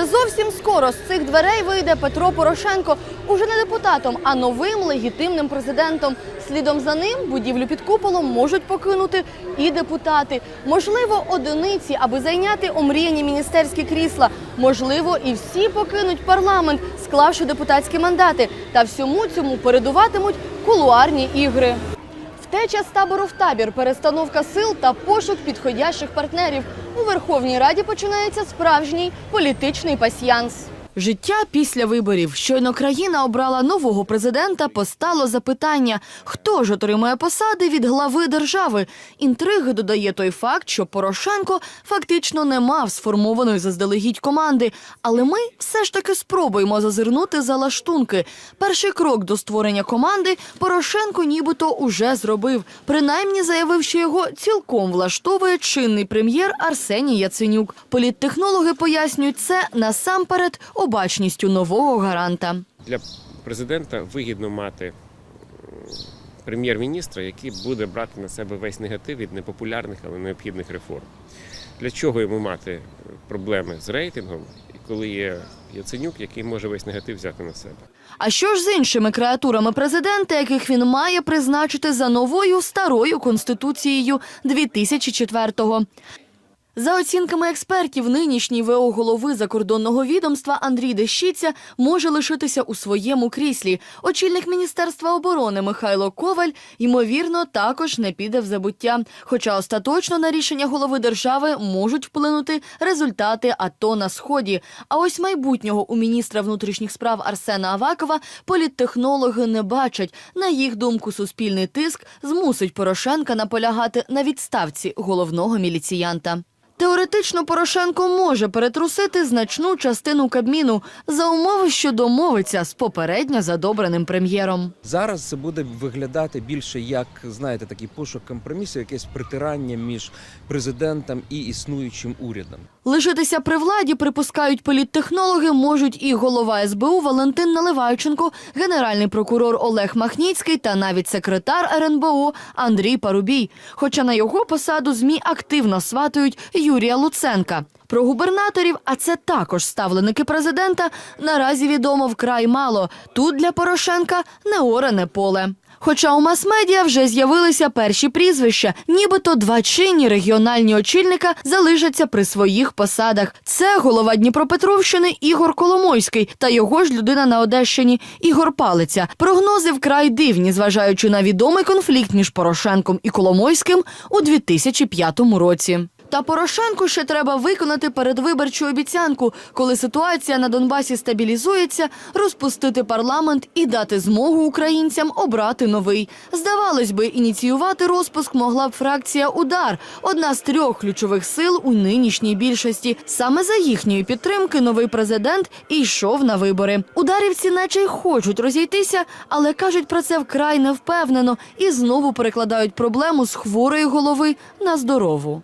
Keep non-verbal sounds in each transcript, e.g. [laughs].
Вже зовсім скоро з цих дверей вийде Петро Порошенко уже не депутатом, а новим легітимним президентом. Слідом за ним будівлю під куполом можуть покинути і депутати. Можливо, одиниці, аби зайняти омріяні міністерські крісла. Можливо, і всі покинуть парламент, склавши депутатські мандати. Та всьому цьому передуватимуть кулуарні ігри. Втеча з табору в табір, перестановка сил та пошук підходящих партнерів. У Верховній Раді починається справжній політичний пасьянс. Життя після виборів. Щойно країна обрала нового президента, постало запитання, хто ж отримає посади від глави держави. Інтриги додає той факт, що Порошенко фактично не мав сформованої заздалегідь команди. Але ми все ж таки спробуємо зазирнути за лаштунки. Перший крок до створення команди Порошенко нібито уже зробив. Принаймні заявив, що його цілком влаштовує чинний прем'єр Арсеній Яценюк. Політтехнологи пояснюють це насамперед обачністю нового гаранта. Для президента вигідно мати прем'єр-міністра, який буде брати на себе весь негатив від непопулярних, але необхідних реформ. Для чого йому мати проблеми з рейтингом, коли є Яценюк, який може весь негатив взяти на себе? А що ж з іншими креатурами президента, яких він має призначити за новою старою конституцією 2004-го? За оцінками експертів, нинішній ВО голови закордонного відомства Андрій Дещиця може лишитися у своєму кріслі. Очільник міністерства оборони Михайло Коваль ймовірно також не піде в забуття. Хоча остаточно на рішення голови держави можуть вплинути результати АТО на сході. А ось майбутнього у міністра внутрішніх справ Арсена Авакова політтехнологи не бачать. На їх думку, суспільний тиск змусить Порошенка наполягати на відставці головного міліціянта. Теоретично Порошенко може перетрусити значну частину Кабміну за умови, що домовиться з попередньо задобреним прем'єром. Зараз це буде виглядати більше як знаєте такий пошук компромісу, якесь притирання між президентом і існуючим урядом. Лишитися при владі, припускають політтехнологи, можуть і голова СБУ Валентин Наливайченко, генеральний прокурор Олег Махніцький та навіть секретар РНБО Андрій Парубій. Хоча на його посаду ЗМІ активно сватають Юрія Луценка. Про губернаторів, а це також ставленики президента, наразі відомо вкрай мало. Тут для Порошенка не оране поле. Хоча у мас-медіа вже з'явилися перші прізвища, нібито два чинні регіональні очільника залишаться при своїх посадах. Це голова Дніпропетровщини Ігор Коломойський та його ж людина на Одещині Ігор Палиця. Прогнози вкрай дивні, зважаючи на відомий конфлікт між Порошенком і Коломойським у 2005 році. Та Порошенку ще треба виконати передвиборчу обіцянку, коли ситуація на Донбасі стабілізується, розпустити парламент і дати змогу українцям обрати новий. Здавалось би, ініціювати розпуск могла б фракція Удар, одна з трьох ключових сил у нинішній більшості. Саме за їхньої підтримки новий президент йшов на вибори. Ударівці, наче й хочуть розійтися, але кажуть про це вкрай невпевнено і знову перекладають проблему з хворої голови на здорову.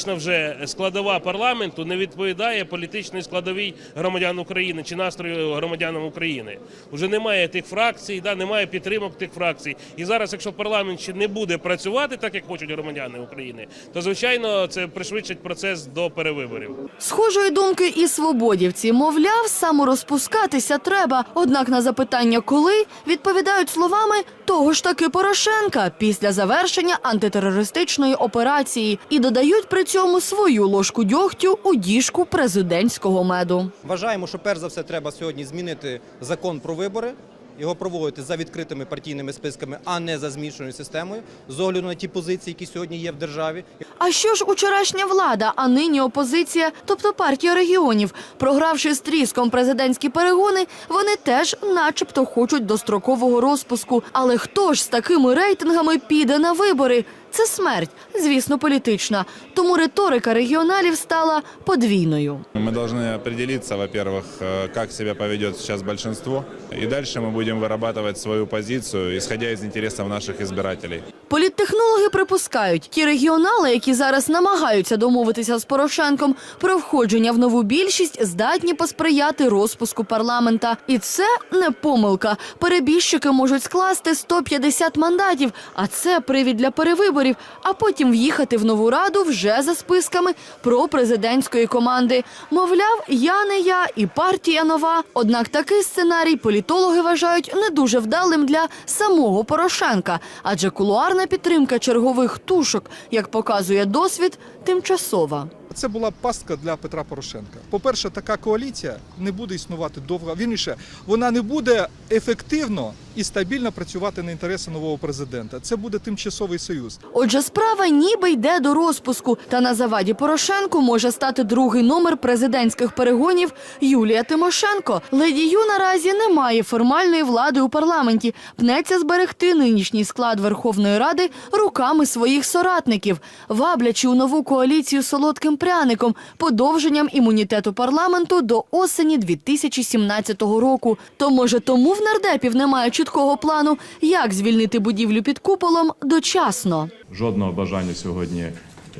Політична вже складова парламенту не відповідає політичній складовій громадян України чи настрою громадянам України. Уже немає тих фракцій, да, немає підтримок тих фракцій. І зараз, якщо парламент ще не буде працювати так, як хочуть громадяни України, то звичайно це пришвидшить процес до перевиборів. Схожої думки і свободівці, мовляв, саморозпускатися треба. Однак на запитання, коли відповідають словами того ж таки Порошенка після завершення антитерористичної операції і додають при цьому свою ложку дьогтю у діжку президентського меду. Вважаємо, що перш за все треба сьогодні змінити закон про вибори. Його проводити за відкритими партійними списками, а не за змішаною системою, з огляду на ті позиції, які сьогодні є в державі. А що ж учорашня влада, а нині опозиція, тобто партія регіонів, програвши з тріском президентські перегони, вони теж, начебто, хочуть дострокового розпуску. Але хто ж з такими рейтингами піде на вибори? Це смерть, звісно, політична. Тому риторика регіоналів стала подвійною. Мы должны определиться, во-первых, э, как себя поведет сейчас большинство, и дальше мы будем вырабатывать свою позицию, исходя из интересов наших избирателей. Політтехнологи припускають, ті регіонали, які зараз намагаються домовитися з Порошенком про входження в нову більшість, здатні посприяти розпуску парламента. І це не помилка. Перебіжчики можуть скласти 150 мандатів, а це привід для перевиборів. виборів, а потім в'їхати в нову раду вже за списками пропрезидентської команди. Мовляв, я не я і партія нова. Однак такий сценарій політологи вважають не дуже вдалим для самого Порошенка, адже кулуарна підтримка чергових тушок, як показує досвід, тимчасова. Це була пастка для Петра Порошенка. По-перше, така коаліція не буде існувати довго. Вірніше, вона не буде ефективно і стабільно працювати на інтереси нового президента. Це буде тимчасовий союз. Отже, справа ніби йде до розпуску. Та на заваді Порошенку може стати другий номер президентських перегонів Юлія Тимошенко. Леді Ю наразі не має формальної влади у парламенті. Пнеться зберегти нинішній склад Верховної Ради руками своїх соратників, ваблячи у нову коаліцію солодким пряником, подовженням імунітету парламенту до осені 2017 року. То може тому в нардепів немає чіткого плану, як звільнити будівлю під куполом дочасно. жодного бажання сьогодні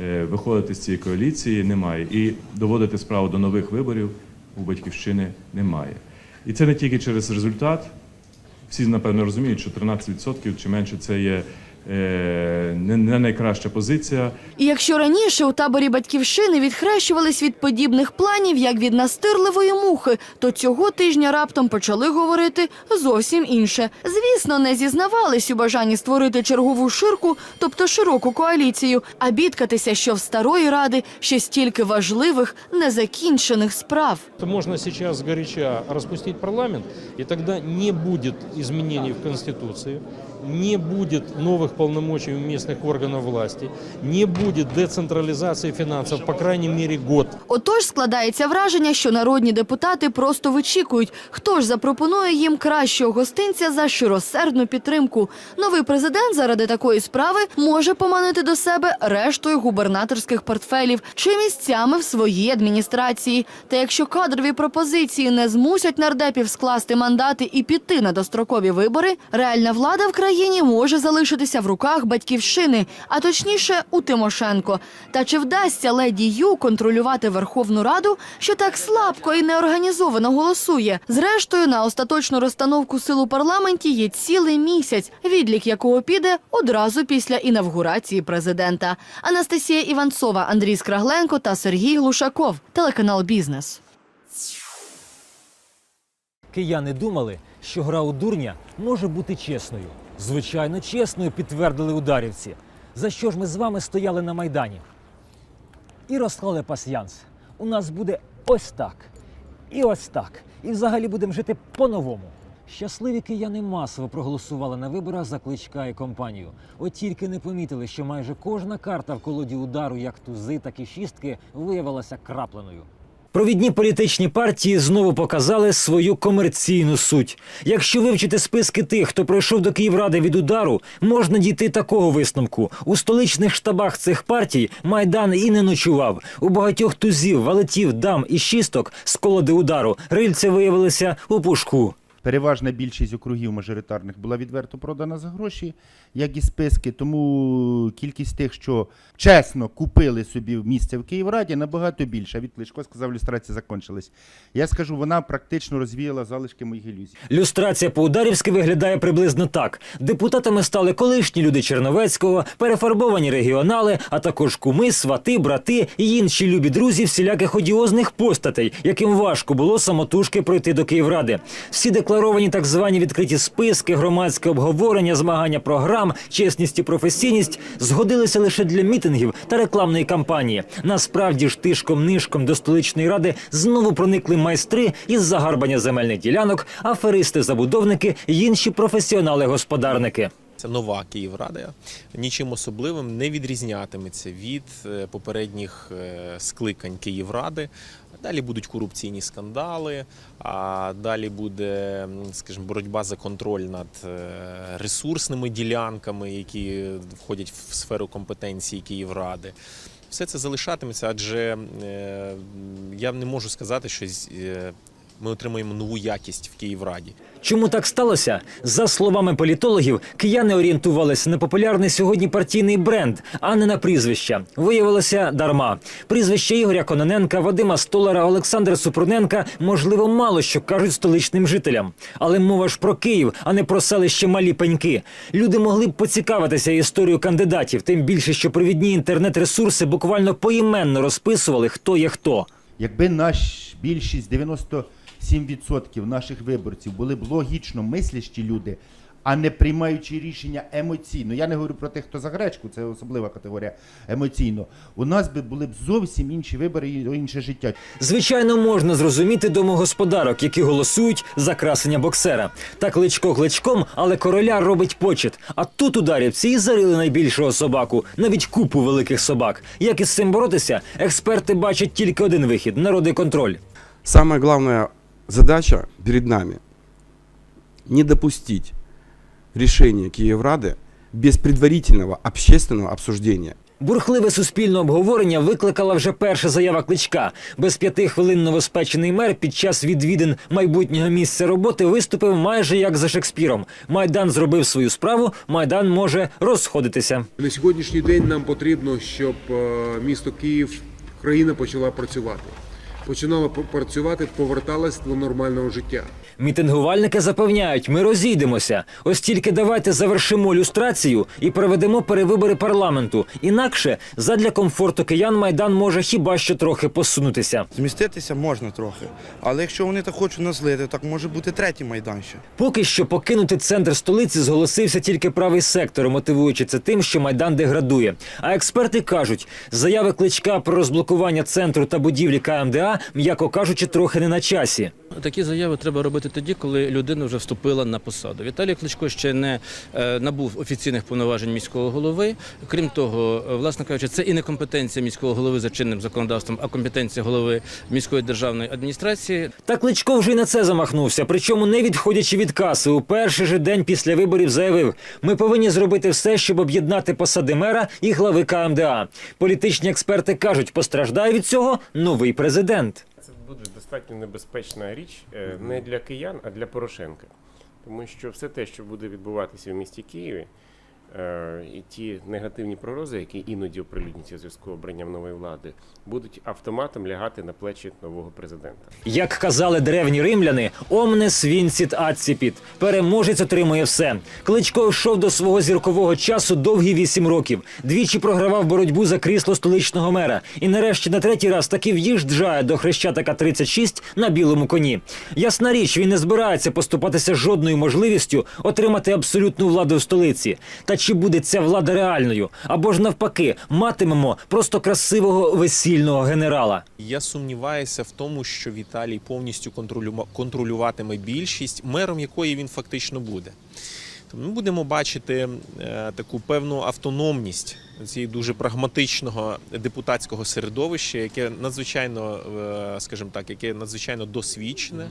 е, виходити з цієї коаліції немає. І доводити справу до нових виборів у батьківщини немає. І це не тільки через результат. Всі, напевно, розуміють, що 13% чи менше це є не, не найкраща позиція. І якщо раніше у таборі батьківщини відхрещувались від подібних планів, як від настирливої мухи, то цього тижня раптом почали говорити зовсім інше. Звісно, не зізнавались у бажанні створити чергову ширку, тобто широку коаліцію, а бідкатися, що в старої ради ще стільки важливих незакінчених справ. То Можно сейчас сгоряча распустить парламент, и тогда не будет изменений в Конституции, не будет новых полномочий у местных органов власти, не будет децентрализации финансов, по крайней мере, год. Отож складається враження, що народні депутати просто вичікують, хто ж запропонує їм кращого гостинця за щиросердну підтримку. Новий президент заради такої справи може поманити до себе рештою губернаторських портфелів чи місцями в своїй адміністрації. Та якщо кадрові пропозиції не змусять нардепів скласти мандати і піти на дострокові вибори, реальна влада в країні може залишитися в руках батьківщини, а точніше у Тимошенко. Та чи вдасться леді Ю контролювати Верховну Раду, що так слабко і неорганізовано голосує? Зрештою, на остаточну розстановку сил у парламенті є цілий місяць, відлік якого піде одразу після інавгурації президента. Анастасія Іванцова, Андрій Скрагленко та Сергій Глушаков. Телеканал Бізнес. Кияни думали, що гра у дурня може бути чесною. Звичайно, чесною підтвердили ударівці. За що ж ми з вами стояли на майдані? І розклали пасьянс. У нас буде ось так. І ось так. І взагалі будемо жити по-новому. Щасливі кияни масово проголосували на виборах за кличка і компанію. От тільки не помітили, що майже кожна карта в колоді удару, як тузи, так і шістки, виявилася крапленою. Провідні політичні партії знову показали свою комерційну суть. Якщо вивчити списки тих, хто пройшов до Київради від удару, можна дійти такого висновку. У столичних штабах цих партій майдан і не ночував. У багатьох тузів, валетів, дам і шісток з колоди удару рильця виявилися у пушку. Переважна більшість округів мажоритарних була відверто продана за гроші, як і списки. Тому кількість тих, що чесно купили собі місце в Київраді, набагато більша. Від Кличко сказав, люстрація закончилась. Я скажу, вона практично розвіяла залишки моїх ілюзій. Люстрація по-ударівськи виглядає приблизно так: депутатами стали колишні люди Черновецького, перефарбовані регіонали, а також куми, свати, брати і інші любі друзі всіляких одіозних постатей, яким важко було самотужки пройти до Київради. Всі декларовані так звані відкриті списки, громадське обговорення, змагання програм, чесність і професійність згодилися лише для мітингів та рекламної кампанії. Насправді ж тишком нишком до столичної ради знову проникли майстри із загарбання земельних ділянок, аферисти-забудовники й інші професіонали-господарники. Це нова Київрада, нічим особливим не відрізнятиметься від е, попередніх е, скликань Київради. Далі будуть корупційні скандали, а далі буде, скажімо, боротьба за контроль над е, ресурсними ділянками, які входять в сферу компетенції Київради. Все це залишатиметься, адже я не можу сказати, що ми отримаємо нову якість в Київраді. Чому так сталося? За словами політологів, кияни орієнтувалися на популярний сьогодні партійний бренд, а не на прізвища. Виявилося дарма. Прізвища Ігоря Кононенка, Вадима Столара, Олександра Супруненка можливо мало що кажуть столичним жителям. Але мова ж про Київ, а не про селище Малі Пеньки. Люди могли б поцікавитися історією кандидатів, тим більше, що провідні інтернет-ресурси буквально поіменно розписували, хто є хто. Якби наш більшість 97% наших виборців були б логічно мислящі люди, а не приймаючи рішення емоційно. Я не говорю про тих, хто за гречку, це особлива категорія емоційно. У нас би були б зовсім інші вибори і інше життя. Звичайно, можна зрозуміти домогосподарок, які голосують за красення боксера. Та кличко кличком, але короля робить почет. А тут ударівці і зарили найбільшого собаку, навіть купу великих собак. Як із цим боротися, експерти бачать тільки один вихід народний контроль. Самая главная задача перед нами – не допустить решения Киеврады без предварительного общественного обсуждения. Бурхливе суспільне обговорення викликала вже перша заява кличка. Без п'яти хвилин новоспечений мер під час відвідин майбутнього місця роботи виступив майже як за Шекспіром. Майдан зробив свою справу, майдан може розходитися. На сьогоднішній день нам потрібно, щоб е, місто Київ, країна почала працювати. Починала працювати, поверталась до нормального життя. Мітингувальники запевняють, ми розійдемося. Ось тільки давайте завершимо люстрацію і проведемо перевибори парламенту. Інакше задля комфорту киян майдан може хіба що трохи посунутися. Зміститися можна трохи, але якщо вони так хочуть нас злити, так може бути третій майдан ще. Поки що покинути центр столиці зголосився тільки правий сектор, мотивуючи це тим, що майдан деградує. А експерти кажуть, заяви кличка про розблокування центру та будівлі КМДА, м'яко кажучи, трохи не на часі. Такі заяви треба робити тоді, коли людина вже вступила на посаду. Віталій Кличко ще не е, набув офіційних повноважень міського голови. Крім того, е, власне кажучи, це і не компетенція міського голови за чинним законодавством, а компетенція голови міської державної адміністрації. Та Кличко вже й на це замахнувся, причому не відходячи від каси. У перший же день після виборів заявив: ми повинні зробити все, щоб об'єднати посади мера і глави КМДА. Політичні експерти кажуть, постраждає від цього новий президент. Буде достатньо небезпечна річ е, не для киян, а для Порошенка. Тому що все те, що буде відбуватися в місті Києві, і ті негативні прорози, які іноді оприлюднюються зв'язку з обранням нової влади, будуть автоматом лягати на плечі нового президента. Як казали древні римляни, омнес вінсіт адціпіт. Переможець отримує все. Кличко йшов до свого зіркового часу довгі вісім років. Двічі програвав боротьбу за крісло столичного мера. І нарешті на третій раз таки в'їжджає до Хрещатика 36 на білому коні. Ясна річ, він не збирається поступатися жодною можливістю отримати абсолютну владу в столиці. Та чи буде ця влада реальною? Або ж навпаки, матимемо просто красивого весільного генерала. Я сумніваюся в тому, що Віталій повністю контролюватиме більшість, мером якої він фактично буде. Ми будемо бачити е, таку певну автономність цієї дуже прагматичного депутатського середовища, яке надзвичайно, е, скажімо так, яке надзвичайно досвідчене,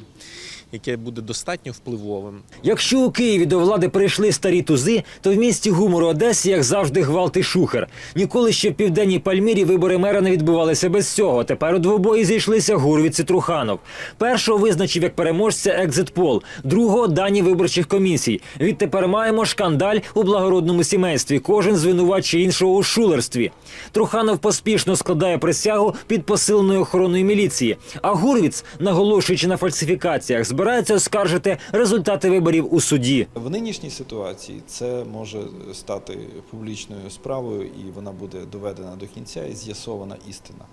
яке буде достатньо впливовим. Якщо у Києві до влади прийшли старі тузи, то в місті гумору Одесі, як завжди, гвалт і шухер. Ніколи ще в південній Пальмірі вибори мера не відбувалися без цього. Тепер у двобої зійшлися Гурвіц і Труханов. Першого визначив як переможця екзит-пол, другого дані виборчих комісій. Відтепер маємо шкандаль у благородному сімействі. Кожен звинувачує іншого у шулерстві. Труханов поспішно складає присягу під посиленою охороною міліції. А Гурвіц, наголошуючи на фальсифікаціях, збирається оскаржити результати виборів у суді. В нинішній ситуації це може стати публічною справою, і вона буде доведена до кінця і з'ясована істина.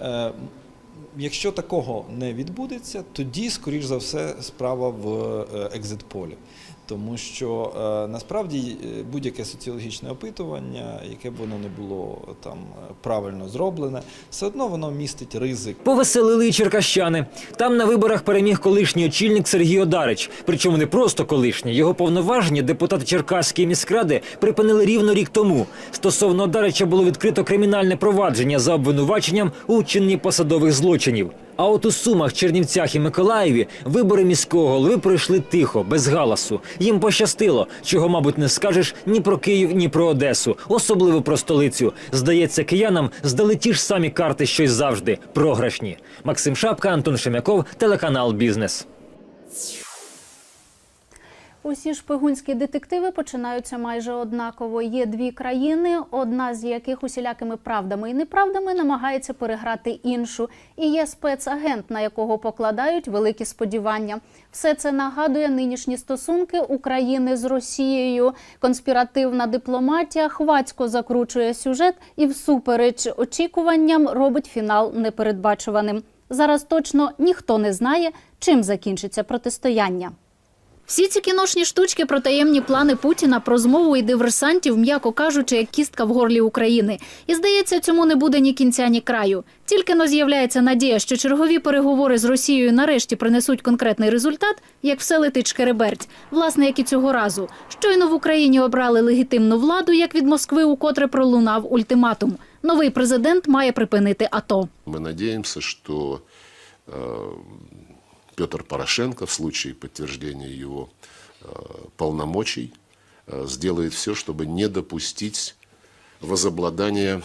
Е, Якщо такого не відбудеться, тоді, скоріш за все, справа в екзитполі. екзит-полі. Тому що е, насправді е, будь-яке соціологічне опитування, яке б воно не було там е, правильно зроблене, все одно воно містить ризик Повеселили і черкащани. Там на виборах переміг колишній очільник Сергій Одарич. Причому не просто колишній. Його повноваження депутати Черкаської міськради припинили рівно рік тому. Стосовно Одарича було відкрито кримінальне провадження за обвинуваченням у вчиненні посадових злочинів. А от у Сумах, Чернівцях і Миколаєві вибори міського голови пройшли тихо, без галасу. Їм пощастило, чого, мабуть, не скажеш ні про Київ, ні про Одесу, особливо про столицю. Здається, киянам здали ті ж самі карти, що й завжди програшні. Максим Шапка, Антон Шемяков, телеканал Бізнес. Усі шпигунські детективи починаються майже однаково. Є дві країни, одна з яких усілякими правдами і неправдами намагається переграти іншу. І є спецагент, на якого покладають великі сподівання. Все це нагадує нинішні стосунки України з Росією. Конспіративна дипломатія хвацько закручує сюжет і, всупереч очікуванням, робить фінал непередбачуваним. Зараз точно ніхто не знає, чим закінчиться протистояння. Всі ці кіношні штучки про таємні плани Путіна про змову і диверсантів, м'яко кажучи, як кістка в горлі України. І здається, цьому не буде ні кінця, ні краю. Тільки но з'являється надія, що чергові переговори з Росією нарешті принесуть конкретний результат, як все летить шкереберть. Власне, як і цього разу. Щойно в Україні обрали легітимну владу, як від Москви, укотре пролунав ультиматум. Новий президент має припинити АТО. Мы надеемся, что э, Петр Порошенко в случае подтверждения его э, полномочий э, сделает все, чтобы не допустить возобладания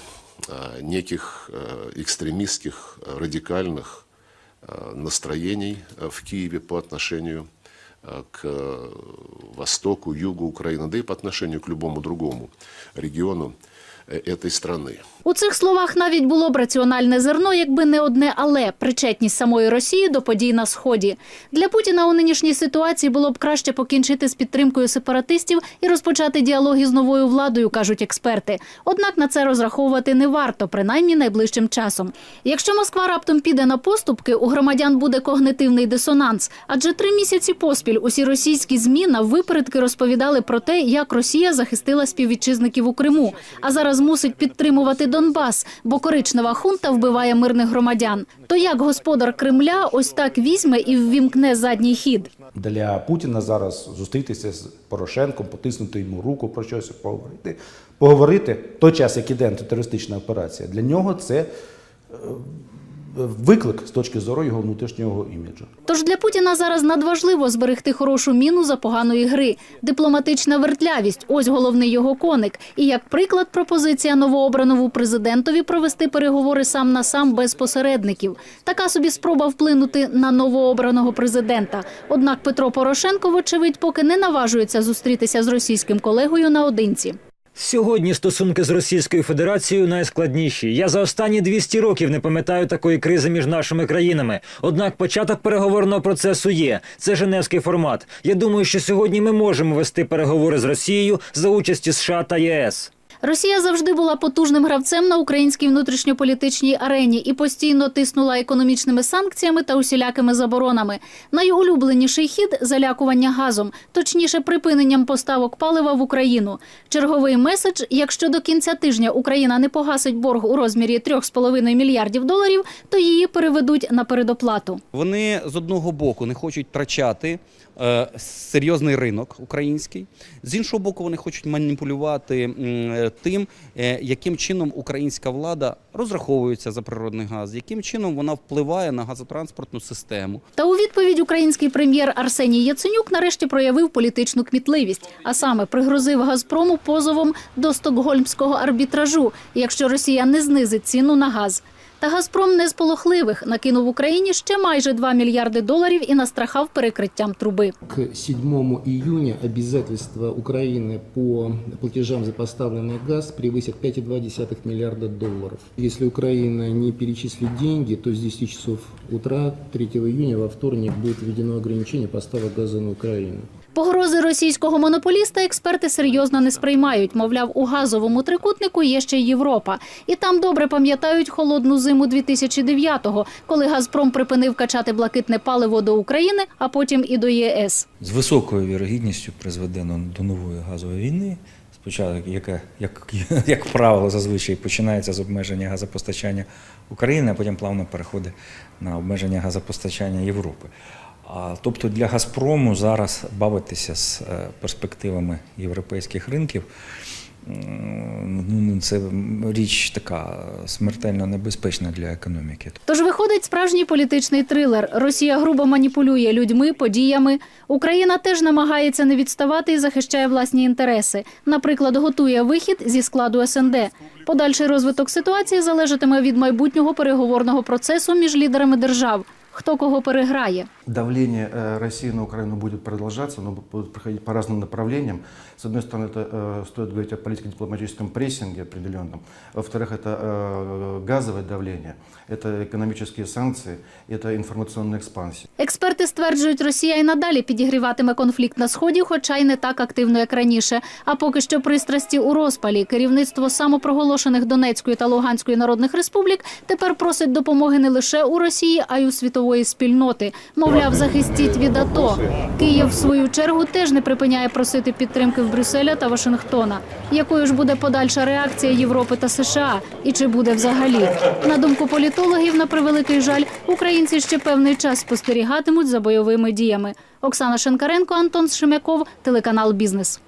э, неких экстремистских, радикальных настроений в Киеве по отношению к востоку, югу Украины, да и по отношению к любому другому региону этой страны. У цих словах навіть було б раціональне зерно, якби не одне але причетність самої Росії до подій на сході. Для Путіна у нинішній ситуації було б краще покінчити з підтримкою сепаратистів і розпочати діалоги з новою владою, кажуть експерти. Однак на це розраховувати не варто, принаймні найближчим часом. Якщо Москва раптом піде на поступки, у громадян буде когнитивний дисонанс, адже три місяці поспіль усі російські змі на випередки розповідали про те, як Росія захистила співвітчизників у Криму, а зараз мусить підтримувати Донбас, бо коричнева хунта вбиває мирних громадян. То як господар Кремля ось так візьме і ввімкне задній хід? Для Путіна зараз зустрітися з Порошенком, потиснути йому руку про щось поговорити. Поговорити той час, як іде антитерористична операція, для нього це е, виклик з точки зору його внутрішнього іміджу. Тож для Путіна зараз надважливо зберегти хорошу міну за поганої гри. Дипломатична вертлявість ось головний його коник. І як приклад, пропозиція новообраному президентові провести переговори сам на сам без посередників. Така собі спроба вплинути на новообраного президента. Однак Петро Порошенко, вочевидь, поки не наважується зустрітися з російським колегою наодинці. Сьогодні стосунки з Російською Федерацією найскладніші. Я за останні 200 років не пам'ятаю такої кризи між нашими країнами. Однак початок переговорного процесу є. Це Женевський формат. Я думаю, що сьогодні ми можемо вести переговори з Росією за участі США та ЄС. Росія завжди була потужним гравцем на українській внутрішньополітичній арені і постійно тиснула економічними санкціями та усілякими заборонами. Найулюбленіший хід залякування газом, точніше припиненням поставок палива в Україну. Черговий меседж: якщо до кінця тижня Україна не погасить борг у розмірі 3,5 мільярдів доларів, то її переведуть на передоплату. Вони з одного боку не хочуть втрачати серйозний ринок український, з іншого боку, вони хочуть маніпулювати е, тим, е, яким чином українська влада розраховується за природний газ, яким чином вона впливає на газотранспортну систему. Та у відповідь український прем'єр Арсеній Яценюк нарешті проявив політичну кмітливість, а саме пригрозив Газпрому позовом до стокгольмського арбітражу, якщо Росія не знизить ціну на газ. Та Газпром не з полохливих накинув Україні ще майже 2 мільярди доларів і настрахав перекриттям труби. К 7 июня обязательства Украины по платежам за поставленный газ превысят 5,2 миллиарда долларов. Если Украина не перечислит деньги, то с 10 часов утра 3 июня во вторник будет введено ограничение поставок газа на Украину. Погрози російського монополіста експерти серйозно не сприймають. Мовляв, у газовому трикутнику є ще Європа. І там добре пам'ятають холодну зиму 2009-го, коли Газпром припинив качати блакитне паливо до України, а потім і до ЄС. з високою вірогідністю призведе до нової газової війни. Спочатку, яка, як, [laughs] як правило, зазвичай починається з обмеження газопостачання України, а потім плавно переходить на обмеження газопостачання Європи. Тобто для Газпрому зараз бавитися з е, перспективами європейських ринків ну, це річ така смертельно небезпечна для економіки. Тож виходить справжній політичний трилер. Росія грубо маніпулює людьми, подіями. Україна теж намагається не відставати і захищає власні інтереси. Наприклад, готує вихід зі складу СНД. Подальший розвиток ситуації залежатиме від майбутнього переговорного процесу між лідерами держав. Хто кого переграє? Давление э, России на Украину будет продолжаться, но будет проходить по разным направлениям. С одной стороны, это э, стоит говорить о политико-дипломатическом прессинге определенном. Во-вторых, это э, газовое давление, это экономические санкции, это информационная экспансия. Експерти стверджують, Росія і надалі підігріватиме конфлікт на сході, хоча й не так активно, як раніше. А поки що пристрасті у розпалі. Керівництво самопроголошених Донецької та Луганської народних республік тепер просить допомоги не лише у Росії, а й у світової спільноти. Мовляв, захистіть від АТО. Київ, в свою чергу, теж не припиняє просити підтримки в Брюсселя та Вашингтона. Якою ж буде подальша реакція Європи та США? І чи буде взагалі? На думку політологів, на превеликий жаль, українці ще певний час спостерігатимуть за бойовими діями. Оксана Шенкаренко, Антон Шемяков, телеканал Бізнес.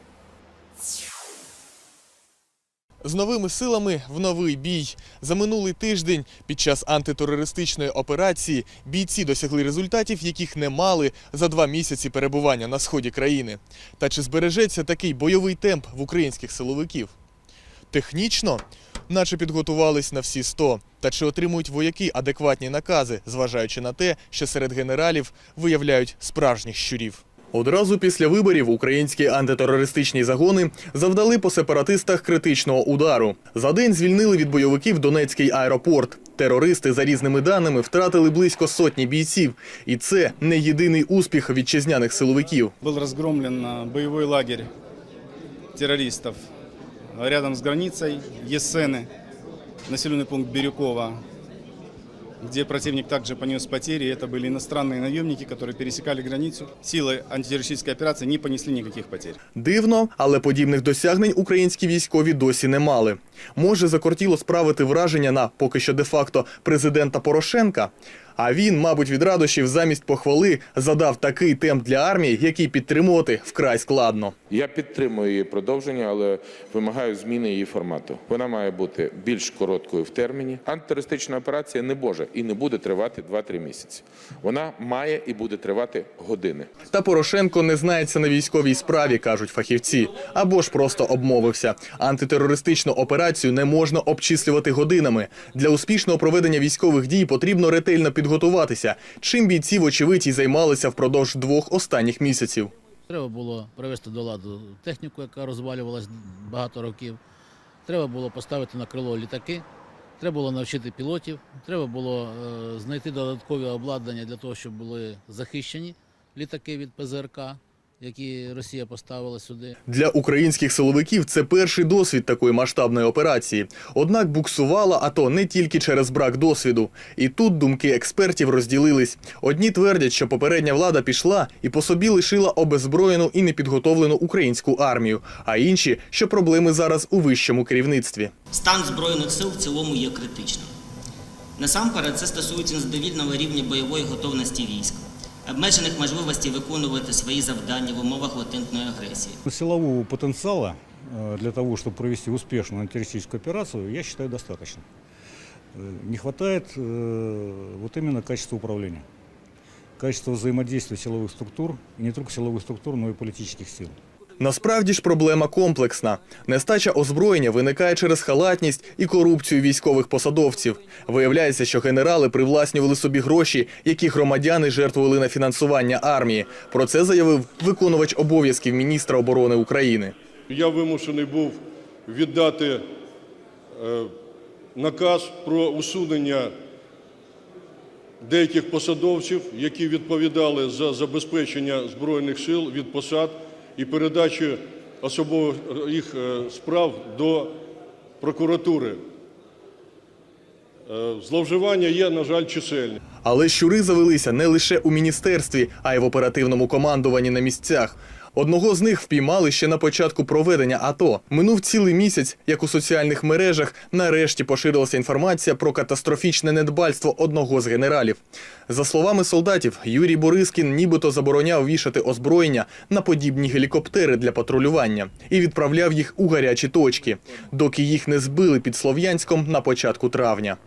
З новими силами в новий бій. За минулий тиждень під час антитерористичної операції бійці досягли результатів, яких не мали за два місяці перебування на сході країни. Та чи збережеться такий бойовий темп в українських силовиків? Технічно, наче підготувались на всі 100. Та чи отримують вояки адекватні накази, зважаючи на те, що серед генералів виявляють справжніх щурів? Одразу після виборів українські антитерористичні загони завдали по сепаратистах критичного удару. За день звільнили від бойовиків Донецький аеропорт. Терористи, за різними даними, втратили близько сотні бійців. І це не єдиний успіх вітчизняних силовиків. Был разгромлен а, боевой лагерь террористов рядом с границей Есены, населенный пункт Бирюкова, где противник также понес потери. Это были иностранные наемники, которые пересекали границу. Силы антитеррористической операции не понесли никаких потерь. Дивно, але подібних досягнень українські військові досі не мали. Може, закортіло справити враження на поки що де-факто президента Порошенка. А він, мабуть, від радощів замість похвали задав такий темп для армії, який підтримувати вкрай складно. Я підтримую її продовження, але вимагаю зміни її формату. Вона має бути більш короткою в терміні. Антитерористична операція не може і не буде тривати 2-3 місяці. Вона має і буде тривати години. Та Порошенко не знається на військовій справі, кажуть фахівці, або ж просто обмовився. Антитерористичну операцію не можна обчислювати годинами. Для успішного проведення військових дій потрібно ретельно підготуватися. Чим бійці, вочевидь, і займалися впродовж двох останніх місяців. Треба було привести до ладу техніку, яка розвалювалась багато років. Треба було поставити на крило літаки. Треба було навчити пілотів. Треба було е, знайти додаткові обладнання для того, щоб були захищені літаки від ПЗРК, які Росія поставила сюди. Для українських силовиків це перший досвід такої масштабної операції. Однак буксувала АТО не тільки через брак досвіду. І тут думки експертів розділились. Одні твердять, що попередня влада пішла і по собі лишила обезброєну і непідготовлену українську армію, а інші, що проблеми зараз у вищому керівництві. Стан Збройних сил в цілому є критичним. Насамперед, це стосується незадовільного рівня бойової готовності військ, обмежених можливостей виконувати свої завдання в умовах латентної агресії. Силового потенциала э, для того, чтобы провести успешную антитеррористическую операцию, я считаю, достаточно. Э, Не хватает э, вот именно качества управления, качества взаимодействия силовых структур, и не только силовых структур, но и политических сил. Насправді ж проблема комплексна. Нестача озброєння виникає через халатність і корупцію військових посадовців. Виявляється, що генерали привласнювали собі гроші, які громадяни жертвували на фінансування армії. Про це заявив виконувач обов'язків міністра оборони України. Я вимушений був віддати е, наказ про усунення деяких посадовців, які відповідали за забезпечення Збройних сил від посад і передачу особових їх е, справ до прокуратури. Е, Зловживання є, на жаль, чисельні. Але щури завелися не лише у міністерстві, а й в оперативному командуванні на місцях. Одного з них впіймали ще на початку проведення АТО. Минув цілий місяць, як у соціальних мережах нарешті поширилася інформація про катастрофічне недбальство одного з генералів. За словами солдатів, Юрій Борискін нібито забороняв вішати озброєння на подібні гелікоптери для патрулювання і відправляв їх у гарячі точки, доки їх не збили під Слов'янськом на початку травня.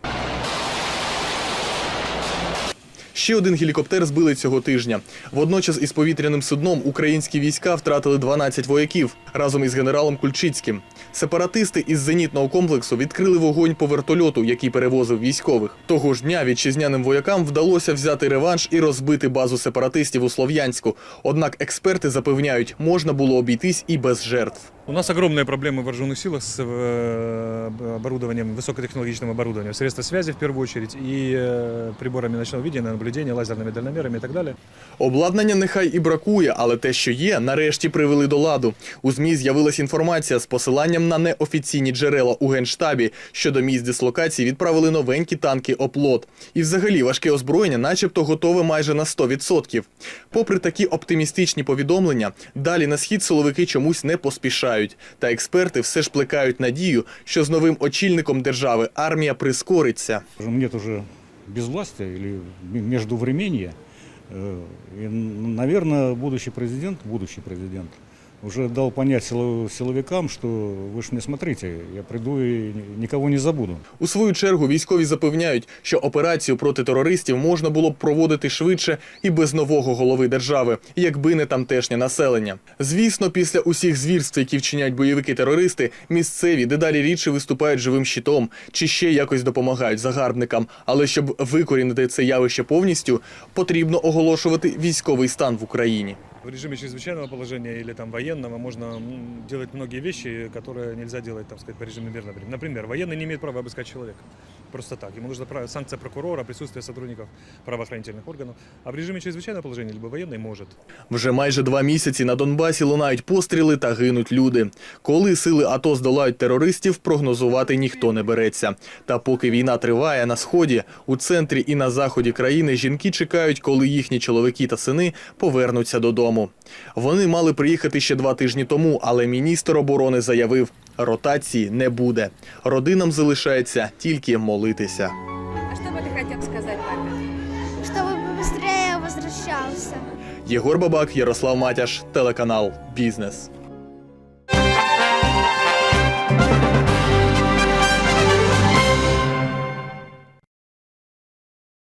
Ще один гелікоптер збили цього тижня. Водночас із повітряним судном українські війська втратили 12 вояків разом із генералом Кульчицьким. Сепаратисти із зенітного комплексу відкрили вогонь по вертольоту, який перевозив військових. Того ж дня вітчизняним воякам вдалося взяти реванш і розбити базу сепаратистів у Слов'янську. Однак експерти запевняють, можна було обійтись і без жертв. У нас огромные проблемы в вооруженных силах с э, оборудованием, высокотехнологичным оборудованием, средства связи в первую очередь и э, приборами ночного видения, наблюдения, лазерными дальномерами и так далее. Обладнання нехай і бракує, але те, що є, нарешті привели до ладу. У ЗМІ з'явилась інформація з посиланням на неофіційні джерела у генштабі, що до місць дислокації відправили новенькі танки оплот. І взагалі важке озброєння, начебто, готове майже на 100%. Попри такі оптимістичні повідомлення, далі на схід силовики чомусь не поспішають. Та експерти все ж плекають надію, що з новим очільником держави армія прискориться. Нет уже безвластия или м- междувременья. Э, И, наверное, будущий президент, будущий президент уже дал понять силовикам, что вы ж мне смотрите, я приду и ни- никого не забуду. У свою чергу військові запевняють, що операцію проти терористів можна було б проводити швидше і без нового голови держави, якби не тамтешнє населення. Звісно, після усіх звірств, які вчиняють бойовики-терористи, місцеві дедалі рідше виступають живим щитом чи ще якось допомагають загарбникам. Але щоб викорінити це явище повністю, потрібно оголошувати військовий стан в Україні В режиме чрезвычайного положения или там военного можно м, делать многие вещи, которые нельзя делать, так сказать, по режиму мирного времени. Например, военный не имеет права обыскать человека. Просто так. Ему нужна прав- санкция прокурора, присутствие сотрудников правоохранительных органов. А в режиме чрезвычайного положения либо военный может. Вже майже два місяці на Донбасі лунають постріли та гинуть люди. Коли сили АТО здолають терористів, прогнозувати ніхто не береться. Та поки війна триває на сході, у центрі і на заході країни жінки чекають, коли їхні чоловіки та сини повернуться додому. Вони мали приїхати ще два тижні тому, але міністр оборони заявив, ротації не буде. Родинам залишається тільки молитися. А что бы ты хотел сказать папе? Чтобы побыстрее возвращался. Єгор Бабак, Ярослав Матяш, телеканал Бізнес.